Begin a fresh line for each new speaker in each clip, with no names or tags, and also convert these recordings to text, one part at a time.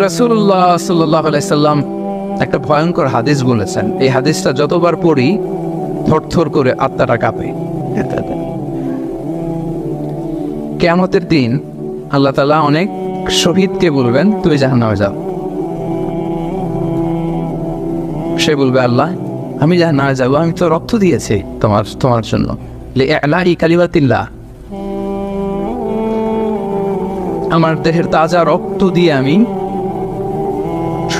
রাসূলুল্লাহ সাল্লাল্লাহু আলাইহি সাল্লাম একটা ভয়ঙ্কর হাদিস বলেছেন। এই হাদিসটা যতবার পড়ি, থরথর করে আত্মাটা কাঁপে। কেয়ামতের দিন আল্লাহ তাআলা অনেক শহীদকে বলবেন, তুই জাহান্নামে যাও। সে বলবে, আল্লাহ, আমি জাহান্নামে যাব, আমি তো রক্ত দিয়েছি তোমার তোমার জন্য। লি কালিমাতিল্লাহ। আমার দেহের তাজা রক্ত দিয়ে আমি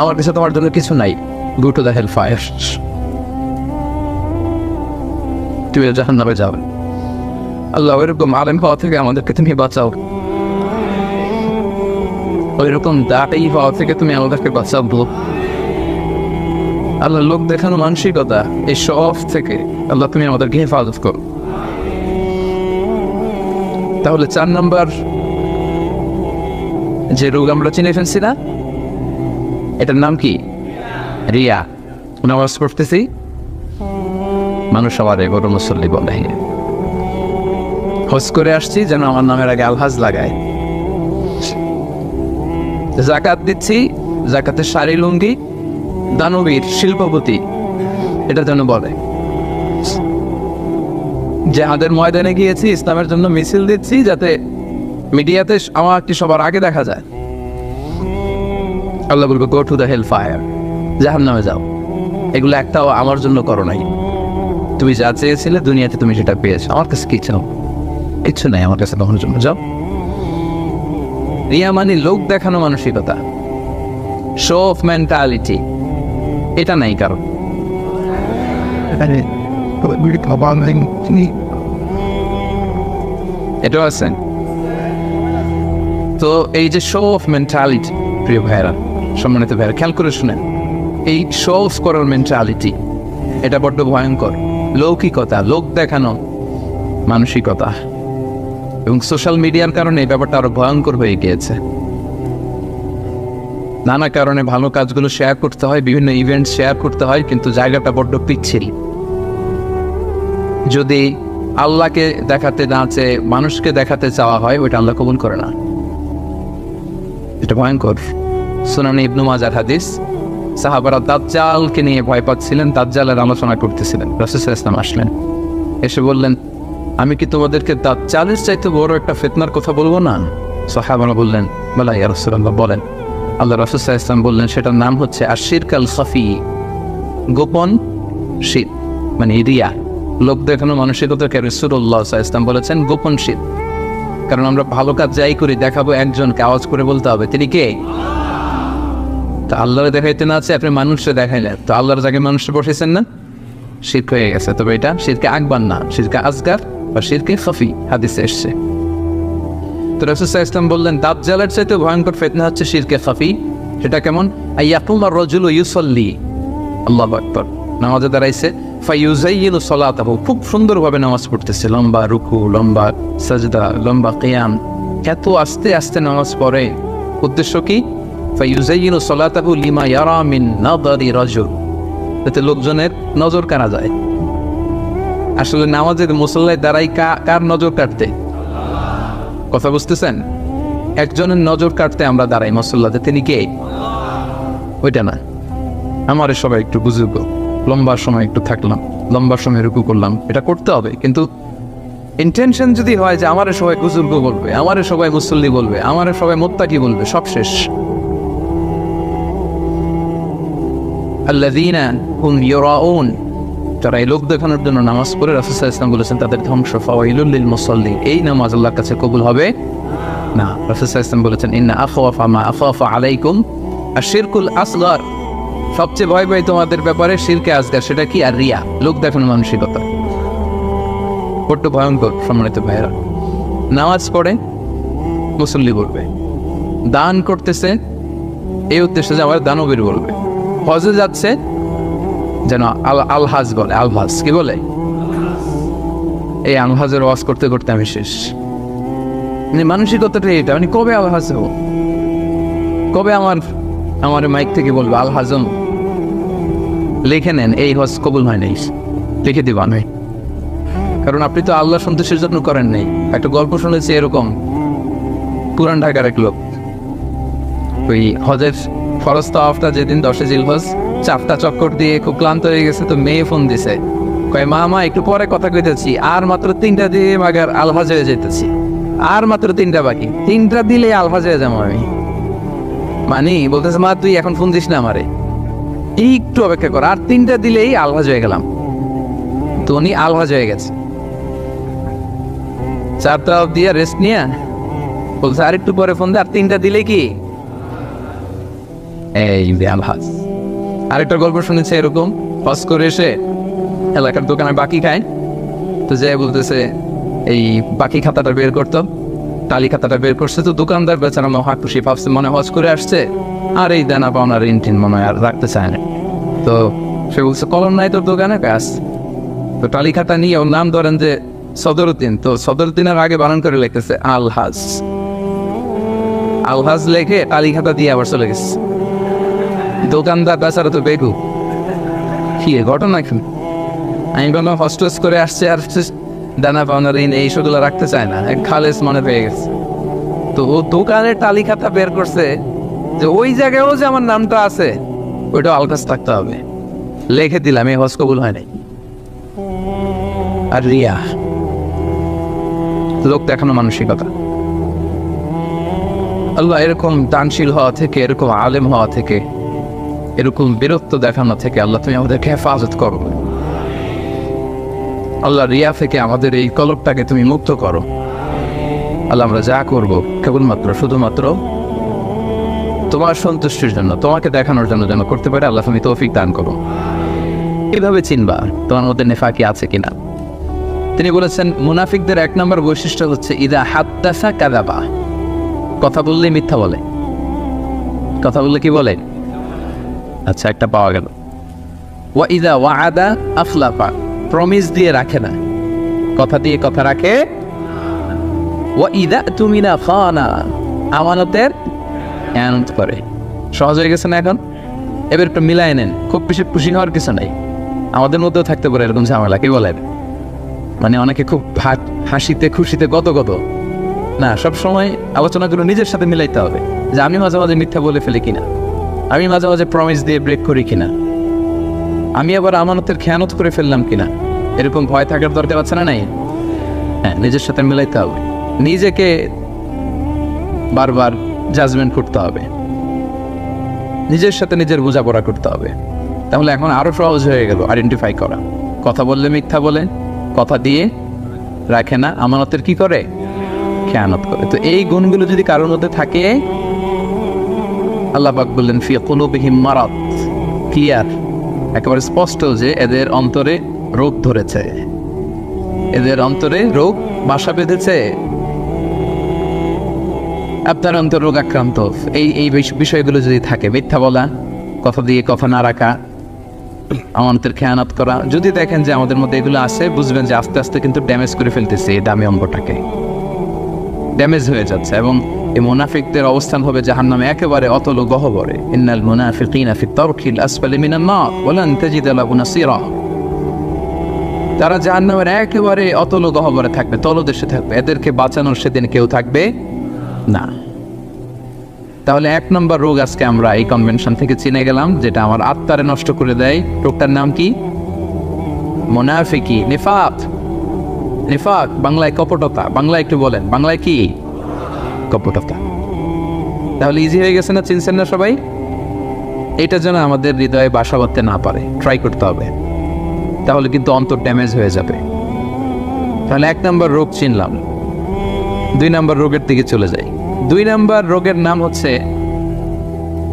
আমার কাছে তোমার জন্য কিছু নাই। Go to the hell fire তুমি জাহান নামে যাও। আল্লাহ এরকম আলেম হওয়া থেকে আমাদেরকে তুমি বাঁচাও। ওইরকম দাঁড়াই হওয়া থেকে তুমি আমাদেরকে বাঁচাবো আল্লাহ লোক দেখানো মানসিকতা, এই সব থেকে আল্লাহ তুমি আমাদেরকে হেফাজত করো। তাহলে চার নাম্বার যে রোগ আমরা চিনে ফেলছি না? এটার নাম কি? রিয়া। নামাজ পড়তেছি। মানুষ আমার বড় মুসল্লি বলে। হজ করে আসছি যেন আমার নামের আগে আলহাজ লাগায়। জাকাত দিচ্ছি, জাকাতের শাড়ি, লুঙ্গি, দানবীর, শিল্পপতি, এটা যেন বলে। জেহাদের ময়দানে গিয়েছি, ইসলামের জন্য মিছিল দিচ্ছি যাতে মিডিয়াতে আমার একটি সবার আগে দেখা যায়। আল্লাহ বলবে go to the hell fire জাহান নামে যাও। এগুলো একটাও আমার জন্য করো নাই। তুমি যা চেয়েছিলে দুনিয়াতে তুমি সেটা পেয়েছ। আমার কাছে কি চাও? কিচ্ছু নাই আমার কাছে কখনো জন্য। যাও। রিয়া মানে লোক দেখানো মানসিকতা। শো অফ মেন্টালিটি এটা নাই কারণ। এটাও আছে। তো এই যে শো অফ মেন্টালিটি প্রিয় ভাইরা সম্মানিত ভাইরা খেয়াল করে শুনেন। এই শো করার মেন্টালিটি এটা বড্ড ভয়ঙ্কর। লৌকিকতা, লোক দেখানো, মানসিকতা। এবং সোশ্যাল মিডিয়ার কারণে এই ব্যাপারটা আরও ভয়ঙ্কর হয়ে গিয়েছে। নানা কারণে ভালো কাজগুলো শেয়ার করতে হয়, বিভিন্ন ইভেন্ট শেয়ার করতে হয়, কিন্তু জায়গাটা বড্ড পিচ্ছিল। যদি আল্লাহকে দেখাতে না চেয়ে মানুষকে দেখাতে চাওয়া হয়, ওইটা আল্লাহ কবুল করে না। এটা ভয়ঙ্কর। সুনানি ইবনু মাজার হাদিস। সাহাবারা দাজ্জালকে নিয়ে ভয় পাচ্ছিলেন, দাজ্জালের আলোচনা করতেছিলেন। রাসূল ইসলাম আসলেন, এসে বললেন, আমি কি তোমাদেরকে দাজ্জালের চাইতে বড় একটা ফেতনার কথা বলব না? সাহাবারা বললেন, বলা ইয়া বলেন। আল্লাহ রাসূল ইসলাম বললেন, সেটার নাম হচ্ছে আশির কাল খাফি গোপন শীত মানে রিয়া। লোক দেখানো মানসিকতাকে রসুল্লাহ ইসলাম বলেছেন গোপন শীত। কারণ আমরা ভালো কাজ যাই করি, দেখাবো একজনকে, আওয়াজ করে বলতে হবে। তিনি কে? তা আল্লাহরে দেখাইতে না আছে আপনি মানুষকে দেখাইলেন। তো আল্লাহর জায়গায় মানুষকে বসেছেন না? শির্ক হয়ে গেছে। তবে এটা শিরকে আকবার না, শিরকে আজগার বা শিরকে খফি হাদিসে এসছে। তো রসুল্লাহ ইসলাম বললেন চাইতে ভয়ঙ্কর ফেতনা হচ্ছে শিরকে সেটা কেমন? রজুল ইউসল্লি। আল্লাহ আকবর। নামাজে দাঁড়াইছে। ফাইউজাইয়িনু সলাতাহু। খুব সুন্দরভাবে নামাজ পড়তেছে। লম্বা রুকু, লম্বা সাজদা, লম্বা কিয়াম। এত আস্তে আস্তে নামাজ পড়ে। উদ্দেশ্য কি? সলাতাহু লিমা ইয়ারা মিন রাজুল। লোকজনের নজর কানা যায়। আসলে নামাজের মুসল্লায় দাঁড়াই কার নজর কাটতে? কথা বুঝতেছেন? একজনের নজর কাটতে আমরা দাঁড়াই মুসল্লাতে তিনি কে? ওইটা না। আমার সবাই একটু বুঝুক। লম্বা সময় একটু থাকলাম, লম্বা সময় রুকু করলাম, এটা করতে হবে। কিন্তু ইন্টেনশন যদি হয় যে আমারে সবাই বুজুর্গ বলবে, আমারে সবাই মুসল্লি বলবে, আমারে সবাই মোত্তাকি বলবে, সব শেষ। আল্লাযীনা হুম ইউরাউন যারা এই লোক দেখানোর জন্য নামাজ পড়ে রাসূল ইসলাম বলেছেন তাদের ধ্বংস, ফাওয়াইলুল লিল মুসাল্লিন। এই নামাজ আল্লাহর কাছে কবুল হবে? না। রাসূল ইসলাম বলেছেন, ইন্না আখওয়াফা মা আখাফা আলাইকুম আশিরকুল আসগার। সবচেয়ে ভয় ভয় তোমাদের ব্যাপারে শিরকে আজগার সেটা কি? আর রিয়া, লোক দেখানো মানসিকতা। বড্ড ভয়ঙ্কর, সম্মানিত ভাইয়েরা। নামাজ পড়ে, মুসল্লি বলবে, দান করতেছে। এই উদ্দেশ্যে যে আমার দানবীর বলবে। হজে যাচ্ছে, যেন আল, আলহাজ বলে, আলহাজ, কি বলে? এই আলহাজের ওয়াজ করতে করতে আমি শেষ। মানে মানসিকতাটা এটা মানে কবে আলহাজ হব? কবে আমার আমার মাইক থেকে বলবে আল হাজম লিখে নেন, এই হজ কবুল হয় নাই। লিখে দিব আমি। কারণ আপনি তো আল্লাহ সন্তোষের জন্য করেন নাই। একটা গল্প শুনেছি এরকম। পুরান ঢাকার এক লোক, ওই হজের ফরজ তাওয়াফটা যেদিন দশে জিল হজ চারটা চক্কর দিয়ে খুব ক্লান্ত হয়ে গেছে, তো মেয়ে ফোন দিছে। কয় মা একটু পরে কথা কইতেছি, আর মাত্র তিনটা দিয়ে মাগার আলহাজ হয়ে যেতেছি আর মাত্র তিনটা বাকি, তিনটা দিলে আলহাজ হয়ে যাব আমি। মানে বলতেছে, মা, তুই এখন ফোন দিস না আমারে। একটু অপেক্ষা কর, আর তিনটা দিলেই আলহাজ হয়ে গেলাম। তো উনি আলহাজ হয়ে গেছে। চারটা দিয়ে রেস্ট নিয়ে? বলছে, আর একটু পরে ফোন দে, আর তিনটা দিলে কি? এই আলহাজ। আরেকটা গল্প শুনেছে এরকম। হজ করে এসে এলাকার দোকানে বাকি খায়। তো যে বলতেছে, এই বাকি খাতাটা বের করতো, টালি খাতাটা বের করছে। তো দোকানদার বেচারা মহা খুশি ভাবছে, মনে হজ করে আসছে। আর এই দেনা পাওনার ঋণ টিন মনে হয় আর রাখতে চায় না। তো সে বলছে, কলম নাই তোর দোকানে? ব্যাস তো টালি খাতা নিয়ে ওর নাম ধরেন যে সদরুদ্দিন। তো সদরুদ্দিনের আগে বানান করে লিখতেছে, আলহাজ। আলহাজ লেখে টালি খাতা দিয়ে আবার চলে গেছে। দোকানদার বেচারা তো বেগু। কি ঘটনা কি? আমি বললাম হস্টেস করে আসছে আর দানা পাওনার ঋণ, এই সেগুলো রাখতে চায় না। খালেস মনে পেয়ে গেছে। তো ও দোকানের খাতা বের করছে যে ওই জায়গায়ও যে আমার নামটা আছে, ওইটা আলকাস থাকতে হবে। লিখে দিলাম, এই হজ কবুল হয় নাই। আর রিয়া, লোক দেখানো মানসিকতা। আল্লাহ এরকম দানশীল হওয়া থেকে, এরকম আলেম হওয়া থেকে এরকম বীরত্ব দেখানো থেকে আল্লাহ, তুমি আমাদেরকে হেফাজত করো। আল্লাহ রিয়া থেকে আমাদের এই কলবটাকে তুমি মুক্ত করো। আল্লাহ, আমরা যা করব কেবলমাত্র, শুধুমাত্র তোমার সন্তুষ্টির জন্য, তোমাকে দেখানোর জন্য যেন করতে পারে, আল্লাহ, তুমি তৌফিক দান করো। কীভাবে চিনবা তোমার মধ্যে নেফাকি আছে কিনা। তিনি বলেছেন, মুনাফিকদের এক নম্বর বৈশিষ্ট্য হচ্ছে, ইদা হাত্তাসা কাদাবা কথা বললেই মিথ্যা বলে। কথা বললে কি বলে? আচ্ছা একটা পাওয়া গেল। ওয়া ইদা ওয়াদা আফলাফা প্রমিস দিয়ে রাখে না। কথা দিয়ে কথা রাখে। ওয়া ইদা তুমি না খানা। আমানতের করে। সহজ হয়ে গেছে না এখন? এবার একটু মিলাই নেন। খুব বেশি খুশি হওয়ার কিছু নাই। আমাদের মধ্যেও থাকতে পারে এরকম ঝামেলা, কি বলেন? মানে অনেকে খুব হাসিতে, খুশিতে কত কত না সব সময় আলোচনাগুলো নিজের সাথে মিলাইতে হবে। যে আমি মাঝে মাঝে মিথ্যা বলে ফেলি কিনা। আমি মাঝে মাঝে প্রমিস দিয়ে ব্রেক করি কিনা? আমি আবার আমানতের খেয়ানত করে ফেললাম কিনা? এরকম ভয় থাকার দরকার আছে না নাই? হ্যাঁ নিজের সাথে মিলাইতে হবে। নিজেকে বারবার জাজমেন্ট করতে হবে। নিজের সাথে নিজের বোঝাপড়া করতে হবে। তাহলে এখন আরও সহজ হয়ে গেল আইডেন্টিফাই করা। কথা বললে মিথ্যা বলে, কথা দিয়ে রাখে না, আমানতের কি করে? খেয়ানত করে। তো এই গুণগুলো যদি কারোর মধ্যে থাকে আল্লাহ পাক বললেন, ফি কুলুবিহিম মারাত ক্লিয়ার একেবারে স্পষ্ট যে এদের অন্তরে রোগ ধরেছে। এদের অন্তরে রোগ বাসা বেঁধেছে। আপনার অন্তর রোগ আক্রান্ত এই এই বিষয়গুলো যদি থাকে, মিথ্যা বলা, কথা দিয়ে কথা না রাখা আমাদের খেয়ানত করা, যদি দেখেন যে আমাদের মধ্যে এগুলো আছে, বুঝবেন যে আস্তে আস্তে কিন্তু ড্যামেজ করে ফেলতেছে এই দামি অঙ্গটাকে। ড্যামেজ হয়ে যাচ্ছে এবং এই মুনাফিকদের অবস্থান হবে জাহান্নামে, একেবারে অতল গহবরে। ইন্নাল মুনাফিকিনা ফি তারকিল আসফালি মিনান নার তারা জাহান্নামের একেবারে অতল গহবরে থাকবে, তলদেশে থাকবে। এদেরকে বাঁচানোর সেদিন কেউ থাকবে না। তাহলে এক নম্বর রোগ আজকে আমরা এই কনভেনশন থেকে চিনে গেলাম, যেটা আমার আত্মারে নষ্ট করে দেয়। রোগটার নাম কি? মোনাফিকি, নিফাত। নিফাক বাংলায় কপটতা। বাংলায় একটু বলেন, বাংলায় কি? কপটতা তাহলে ইজি হয়ে গেছে না, চিনছেন না সবাই? এটা যেন আমাদের হৃদয়ে বাসা বাঁধতে না পারে। ট্রাই করতে হবে। তাহলে কিন্তু অন্তর ড্যামেজ হয়ে যাবে। তাহলে এক নম্বর রোগ চিনলাম। দুই নম্বর রোগের দিকে চলে যাই। দুই নম্বর রোগের নাম হচ্ছে,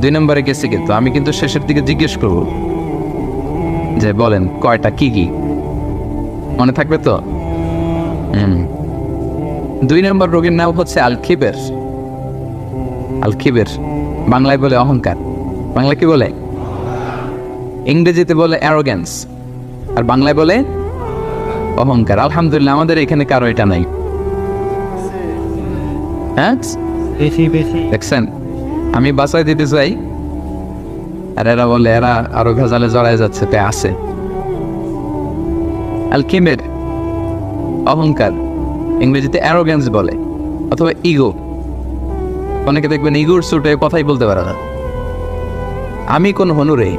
দুই নম্বরে গেছে কিন্তু। আমি কিন্তু শেষের দিকে জিজ্ঞেস করব। যে বলেন, কয়টা, কি কি? মনে থাকবে তো? হুম। দুই নম্বর রোগের নাম হচ্ছে আলখিবের আলখিবের বাংলায় বলে অহংকার। বাংলা কি বলে? ইংরেজিতে বলে অ্যারোগ্যান্স আর বাংলায় বলে অহংকার। আলহামদুলিল্লাহ আমাদের এখানে কারও এটা নাই। হ্যাঁ? দেখছেন? আমি বাসায় দিতে চাই। আর এরা বলে এরা আরও ভেজালে জড়ায় যাচ্ছে তে আছে। অ্যালকিমের অহংকার। ইংরেজিতে অ্যারোগ্যান্স বলে, অথবা ইগো অনেকে দেখবেন ইগোর সুটে কথাই বলতে পারে না। আমি কোন হনুরে।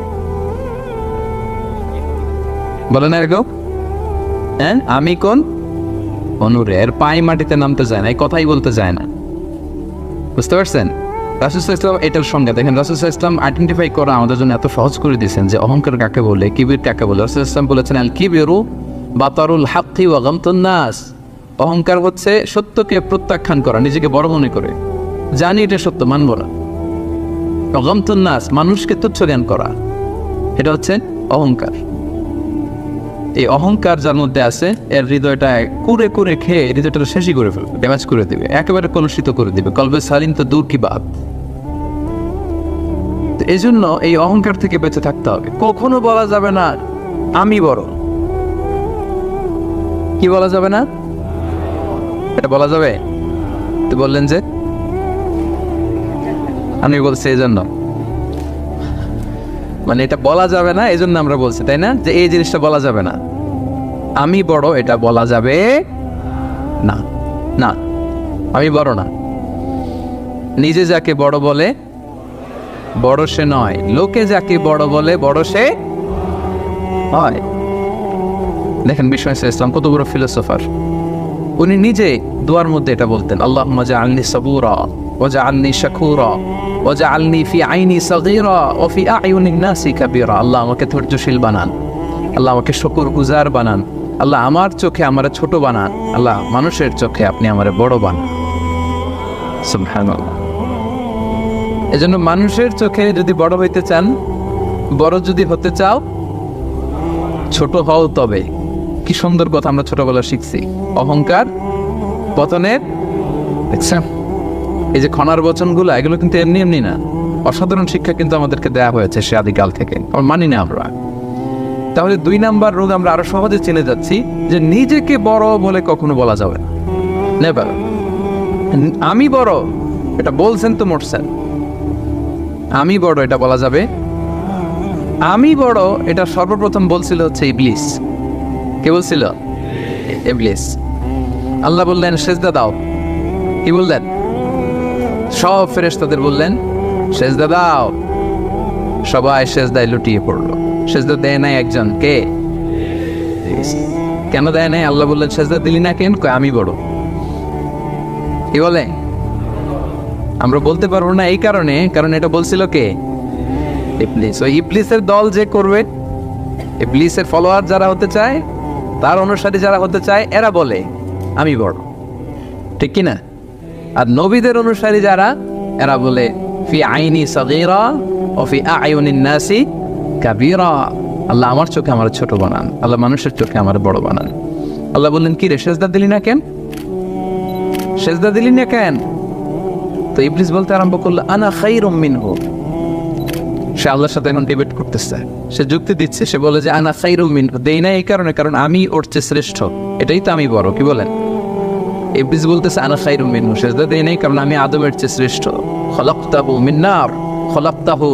বলে না এরকম? হ্যাঁ? আমি কোন হনুরে। এর পায়ে মাটিতে নামতে যায় না, এই কথাই বলতে যায় না। বুঝতে পারছেন? রাসুল ইসলাম এটার সঙ্গে, দেখেন রাসুল ইসলাম আইডেন্টিফাই করা আমাদের জন্য এত সহজ করে দিয়েছেন যে অহংকার কাকে বলে, কিবির কাকে বলে। রাসুল ইসলাম বলেছেন, আল কিবিরু বাতারুল হাক্কি ওয়া গামতুন্নাস অহংকার হচ্ছে সত্যকে প্রত্যাখ্যান করা, নিজেকে বড় মনে করে। জানি এটা সত্য, মানব না। গমতুন্নাস মানুষকে তুচ্ছ জ্ঞান করা, এটা হচ্ছে অহংকার। এই অহংকার যার মধ্যে আছে, এর হৃদয়টা কুরে কুরে খেয়ে হৃদয়টা শেষই করে ফেলবে ড্যামেজ করে দিবে, একেবারে কলুষিত করে দিবে, কলবে সালিন তো দূর কি বাদ এই জন্য এই অহংকার থেকে বেঁচে থাকতে হবে। কখনো বলা যাবে না, আমি বড়। কি বলা যাবে না? এটা বলা যাবে? তো বললেন যে, আমি বলছি এই জন্য মানে এটা বলা যাবে না এই জন্য আমরা বলছি, তাই না? যে এই জিনিসটা বলা যাবে না। আমি বড়, এটা বলা যাবে না। না, আমি বড় না। নিজে যাকে বড় বলে, বড় সে নয়। লোকে যাকে বড় বলে, বড় সে হয় দেখেন বিশ্ব ইসলাম কত বড় ফিলোসফার উনি নিজে দোয়ার মধ্যে এটা বলতেন আল্লাহ মজা আলনি সবুরা ওজা আলনি শাকুরা ওজা আলনি ফি আইনি সগীরা ও ফি আয়ুনি নাসি কাবীরা। আল্লাহ আমাকে ধৈর্যশীল বানান, আল্লাহ আমাকে শকুর গুজার বানান, আল্লাহ আমার চোখে আমার ছোট বানান, আল্লাহ মানুষের চোখে আপনি আমার বড় বানান। সুবহানাল্লাহ। এজন্য মানুষের চোখে যদি বড় হইতে চান, বড় যদি হতে চাও, ছোট হও তবে। কি সুন্দর কথা আমরা ছোটবেলা শিখছি। অহংকার, পতনের, দেখছেন? এই যে খনার বচনগুলো, এগুলো কিন্তু এমনি এমনি না। অসাধারণ শিক্ষা কিন্তু আমাদেরকে দেয়া হয়েছে সে আদিকাল থেকে। মানি না আমরা। তাহলে দুই নাম্বার রোগ আমরা আরও সহজে চিনে যাচ্ছি যে নিজেকে বড় বলে কখনো বলা যাবে না। আমি বড়, এটা বলছেন তো মোটছেন আমি বড়, এটা বলা যাবে। আমি বড়, এটা সর্বপ্রথম বলছিল হচ্ছে ইবলিস। কে বলছিল? ইবলিস। আল্লাহ বললেন, সেজদা দাও। কি বললেন? সব ফেরেশতাদের বললেন, সেজদা দাও। সবাই সেজদায় লুটিয়ে পড়ল। সেজদা দেয় নাই একজন। কে? কেন দেয় নাই? আল্লাহ বললেন, সেজদা দিলি না কেন? আমি বড়। কি বলে? আমরা বলতে পারব না এই কারণে, কারণ এটা বলছিল কে? ইবলিস। ওই ইবলিসের দল যে করবে, ইবলিসের ফলোয়ার যারা হতে চায় তার অনুসারী যারা হতে চায়, এরা বলে, আমি বড়। ঠিক কি না? আর নবীদের অনুসারী যারা, এরা বলে, ফি আইনি সগীরা ও ফি আয়ুনিন নাসি কাবীরা। আল্লাহ আমার চোখে আমার ছোট বানান, আল্লাহ মানুষের চোখে আমার বড় বানান। আল্লাহ বললেন, কি রে, সেজদা দিলি না কেন? সেজদা দিলি না কেন? তো ইবলিস বলতে আরম্ভ করল, আনা খাইরুম মিনহু। সে আল্লাহর সাথে এখন ডিবেট করতেছে। সে যুক্তি দিচ্ছে, সে বলে যে, আনা খাইরুম মিনহু দেই না এই কারণে, কারণ আমি ওর চেয়ে শ্রেষ্ঠ। এটাই তো আমি বড়, কি বলেন? ইবলিস বলতেছে, আনা খাইরুম মিনহু সেজদা দেই নাই, কারণ আমি আদমের চেয়ে শ্রেষ্ঠ। খলাকতাহু মিন্নার খলাকতাহু,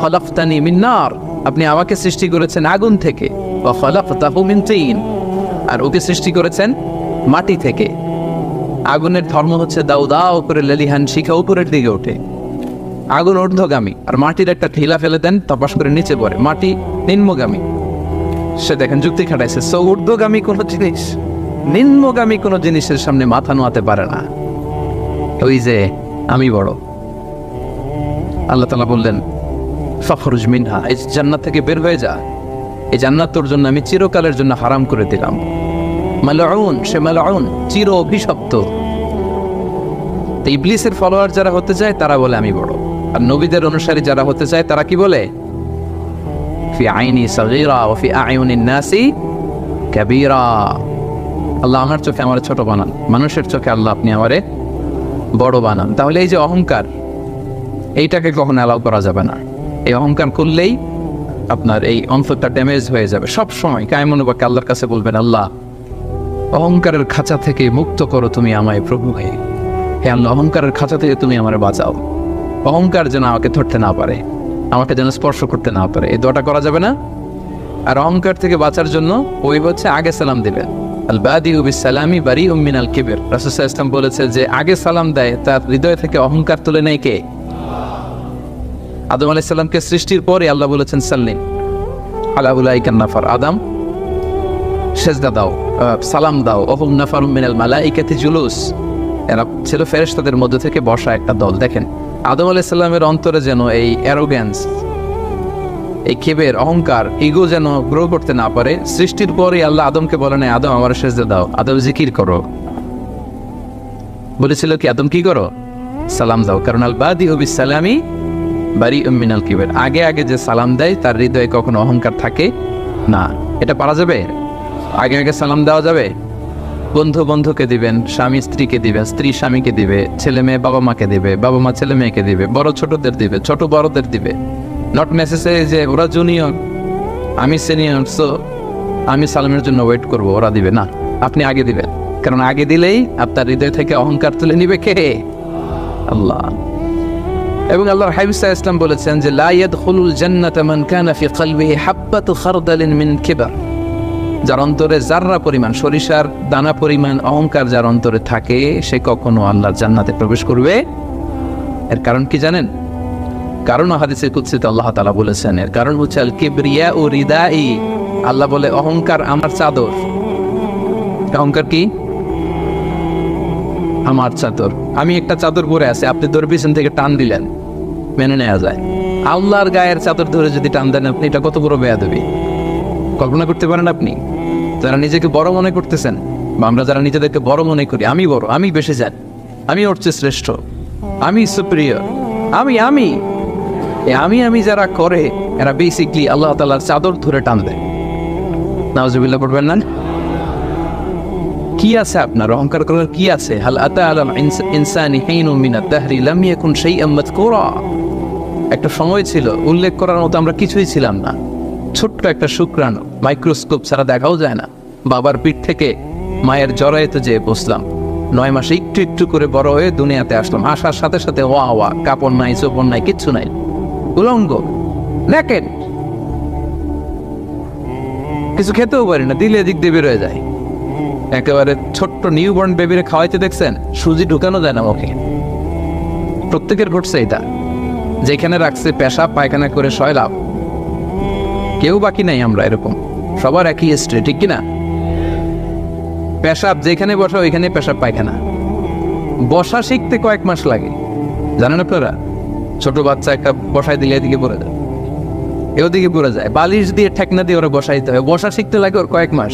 খলাকতানি মিন্নার আপনি আমাকে সৃষ্টি করেছেন আগুন থেকে বা খলাকতাহু মিন তিন আর ওকে সৃষ্টি করেছেন মাটি থেকে আগুনের ধর্ম হচ্ছে দাউ দাও করে লেলিহান শিখা উপরের দিকে ওঠে আগুন ঊর্ধ্বগামী। আর মাটির একটা ঢিলা ফেলে দেন, তপাস করে নিচে পড়ে। মাটি নিম্নগামী। সে দেখেন, যুক্তি খাটাইছে, সো ঊর্ধ্বগামী কোনো জিনিস? নিম্নগামী কোনো জিনিসের সামনে মাথা নোয়াতে পারে না। ওই যে, আমি বড়। আল্লাহ তালা বললেন, ফখরুজ মিনহা, এই জান্নাত থেকে বের হয়ে যা। এই জান্নাত তোর জন্য আমি চিরকালের জন্য হারাম করে দিলাম। মালাউন, সে মালাউন, চির অভিশপ্ত। ইবলিসের ফলোয়ার যারা হতে চায়, তারা বলে, আমি বড়। আর নবীদের অনুসারী যারা হতে চায়, তারা কি বলে? ফি আইনি সগীরা ও ফি আয়ুনিন নাসি কাবীরা। আল্লাহ আমার চোখে আমার ছোট বানান, মানুষের চোখে আল্লাহ আপনি আমারে বড় বানান। তাহলে এই যে অহংকার, এইটাকে কখনো অ্যালাউ করা যাবে না। এই অহংকার করলেই আপনার এই অন্তরটা ড্যামেজ হয়ে যাবে। সব সময় কায়মনোবাকে আল্লাহর কাছে বলবেন, আল্লাহ, অহংকারের খাঁচা থেকে মুক্ত করো তুমি আমায় প্রভু হয়ে। হে আল্লাহ, অহংকারের খাঁচা থেকে তুমি আমার বাঁচাও। অহংকার যেন আমাকে ধরতে না পারে, আমাকে যেন স্পর্শ করতে না পারে। এই দোয়াটা করা যাবে না? আর অহংকার থেকে বাঁচার জন্য ওই হচ্ছে আগে সালাম দিবেন। আল বাদি উবি সালামি বারি উম্মিন আল কিবের রাসুসাহ ইসলাম বলেছে যে, আগে সালাম দেয়, তার হৃদয় থেকে অহংকার তুলে নেয় কে? আদম আলাইসাল্লামকে সৃষ্টির পরে আল্লাহ বলেছেন, সাল্লিম। আলাউলাই কান্নাফার আদম, সেজদা দাও সালাম দাও। অহুম নাফার মিনাল মালাইকাতি জুলুস। এরা ছিল ফেরেশতাদের মধ্যে থেকে বসা একটা দল। দেখেন আদম আলাইসাল্লামের অন্তরে যেন এই অ্যারোগ্যান্স এই ক্ষেবের অহংকার ইগো যেন গ্রো করতে না পারে, সৃষ্টির পরে আল্লাহ আদমকে বলে নাই, আদম, আমার সেজদা দাও। আদম, জিকির করো। বলেছিল কি, আদম, কি করো? সালাম দাও। কারণ আল বাদি হবি সালামি বারি মিনাল কিবের। আগে আগে যে সালাম দেয়, তার হৃদয়ে কখনো অহংকার থাকে না। এটা পারা যাবে? আগে আগে সালাম দেওয়া যাবে? বন্ধু বন্ধুকে দিবেন, স্বামী স্ত্রীকে দিবেন স্ত্রী স্বামীকে দিবে, ছেলে মেয়ে বাবা মাকে দিবে, বাবা মা ছেলে মেয়েকে দিবে, বড় ছোটদের দিবে, ছোট বড়দের দিবে। নট নেসেসারি যে ওরা জুনিয়র আমি সিনিয়র সো আমি সালামের জন্য ওয়েট করব, ওরা দিবে না, আপনি আগে দিবেন। কারণ আগে দিলেই আপনার হৃদয় থেকে অহংকার তুলে নিবে কে? আল্লাহ। এবং আল্লাহর হাবিসা ইসলাম বলেছেন যে, লা ইয়াদখুলুল জান্নাতা মান কানা ফি কলবিহি হাব্বাতু খারদালিন মিন কিবার। যার অন্তরে যাররা পরিমাণ সরিষার দানা পরিমাণ অহংকার যার অন্তরে থাকে, সে কখনো আল্লাহর জান্নাতে প্রবেশ করবে? এর কারণ কি জানেন? কারণ হাদিসে কুৎসিত আল্লাহ তালা বলেছেন, এর কারণ হচ্ছে আল কিবরিয়া ও রিদাই। আল্লাহ বলে, অহংকার আমার চাদর। অহংকার কি? আমার চাদর। আমি একটা চাদর পরে আছি, আপনি ধরে পিছন থেকে টান দিলেন, মেনে নেওয়া যায়। আল্লাহর গায়ের চাদর ধরে যদি টান দেন, আপনি এটা কত বড় বেয়া দেবে কল্পনা করতে পারেন আপনি? যারা নিজেকে বড় মনে করতেছেন, বা আমরা যারা নিজেদেরকে বড় মনে করি, আমি বড়, আমি বেশি যান আমি ওর চেয়ে শ্রেষ্ঠ, আমি সুপ্রিয় আমি আমি। আমি আমি যারা করে, এরা বেসিকলি আল্লাহ তালার চাদর ধরে টান দেয়। পড়বেন না? কি আছে আপনার? অহংকার করার কি আছে? হাল আতা আলাম ইনস- ইনসানি হিনুম মিনা তাহরি লাম ইয়াকুন শাইআম মাযকুরা। একটা সময় ছিল, উল্লেখ করার মতো আমরা কিছুই ছিলাম না। ছোট্ট একটা শুক্রাণু। মাইক্রোস্কোপ ছাড়া দেখাও যায় না। বাবার পিঠ থেকে মায়ের জরায়েতে যেয়ে বসলাম। নয় মাসে একটু একটু করে বড় হয়ে দুনিয়াতে আসলাম। আসার সাথে সাথে ওয়া ওয়া, কাপড় নাই, চোপড় নাই, কিচ্ছু নাই। উলঙ্গ কিছু খেতেও পারি না, দিলে দিক দিয়ে বেরোয় যায়। একেবারে ছোট্ট নিউবর্ন বেবিরে খাওয়াইতে দেখছেন, সুজি ঢুকানো যায় না মুখে। প্রত্যেকের ঘটছে এটা। যেখানে রাখছে পেশা পায়খানা করে শয়লাভ কেউ বাকি নাই আমরা এরকম। সবার একই হিস্ট্রি ঠিক কিনা? পেশাব যেখানে বসা, ওইখানে পেশাব পায়খানা। বসা শিখতে কয়েক মাস লাগে। জানেন আপনারা? ছোট বাচ্চা একটা বসাই দিলে এদিকে পড়ে যায়। এদিকে পড়ে যায়। বালিশ দিয়ে ঠেকনা দিয়ে ওরা বসাইতে হয়। বসা শিখতে লাগে ওর কয়েক মাস।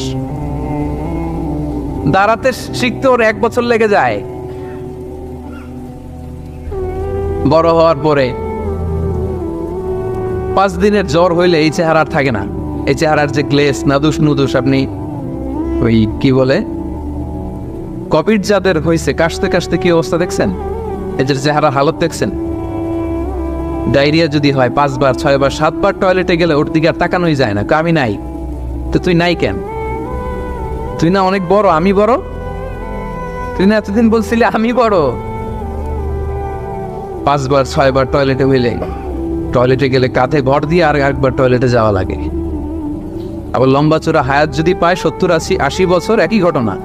দাঁড়াতে শিখতে ওর এক বছর লেগে যায়। বড় হওয়ার পরে পাঁচ দিনের জ্বর হইলে এই চেহারা থাকে না। এই চেহারার যে গ্লেস, নাদুস নুদুস আপনি ওই কি বলে? কপিড যাদের হয়েছে কাশতে কাশতে কি অবস্থা দেখছেন? এদের চেহারার হালত দেখছেন? ডায়রিয়া যদি হয় পাঁচবার, ছয়বার, সাতবার টয়লেটে গেলে ওর দিকে আর তাকানোই যায় না। আমি নাই। তো তুই নাই কেন? তুই না অনেক বড়, আমি বড়? তুই না এতদিন বলছিলি আমি বড়? পাঁচবার, ছয়বার টয়লেটে হইলে টয়লেটে গেলে কাঁধে ভর দিয়ে আর একবার টয়লেটে যাওয়া লাগে। আবার লম্বা চোরা হায়াত যদি পায়, সত্তর আশি আশি বছর একই ঘটনা।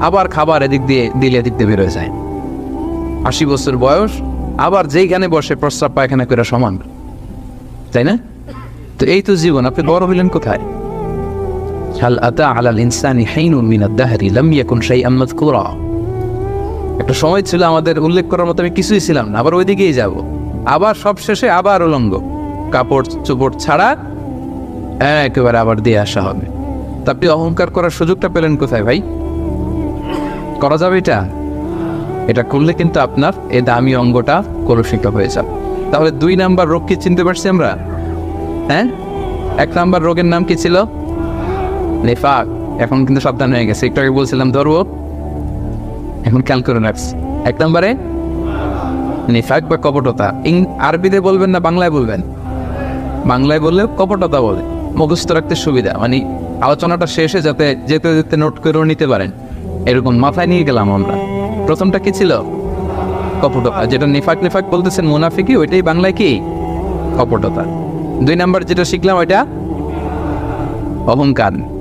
আবার খাবার এদিক দিয়ে, দিলে এদিক দিয়ে বেরোয় যায়। আশি বছর বয়স, আবার যেইখানে বসে প্রস্রাব পায়খানা করে সমান। তাই না? তো এই তো জীবন, আপনি বড় হইলেন কোথায়? হাল আতা আলাল ইনসানি মিনাদ একটা সময় ছিল আমাদের, উল্লেখ করার মতো আমি কিছুই ছিলাম না, আবার ওইদিকেই যাব। আবার সব শেষে আবার উলঙ্গ। কাপড় চোপড় ছাড়া একেবারে আবার দিয়ে আসা হবে। তা আপনি অহংকার করার সুযোগটা পেলেন কোথায় ভাই? করা যাবে এটা? এটা করলে কিন্তু আপনার এই দামি অঙ্গটা কলুষিত হয়ে যাবে। তাহলে দুই নাম্বার রোগ কি চিনতে পারছি আমরা? হ্যাঁ? এক নাম্বার রোগের নাম কি ছিল? নেফাক। এখন কিন্তু সাবধান হয়ে গেছে। একটু আগে বলছিলাম ধরবো। এখন খেয়াল করে রাখছি। এক নম্বরে? নিফাক বা কপটতা। ইং আরবিতে বলবেন না বাংলায় বলবেন? বাংলায় বললে কপটতা বলে। মুখস্থ রাখতে সুবিধা। মানে আলোচনাটা শেষে যাতে যেতে যেতে নোট করেও নিতে পারেন। এরকম মাথায় নিয়ে গেলাম আমরা। প্রথমটা কি ছিল? কপটতা। যেটা নিফাক নিফাক বলতেছেন মুনাফিকি ওইটাই বাংলায় কি? কপটতা। দুই নাম্বার যেটা শিখলাম ওইটা? অহংকার।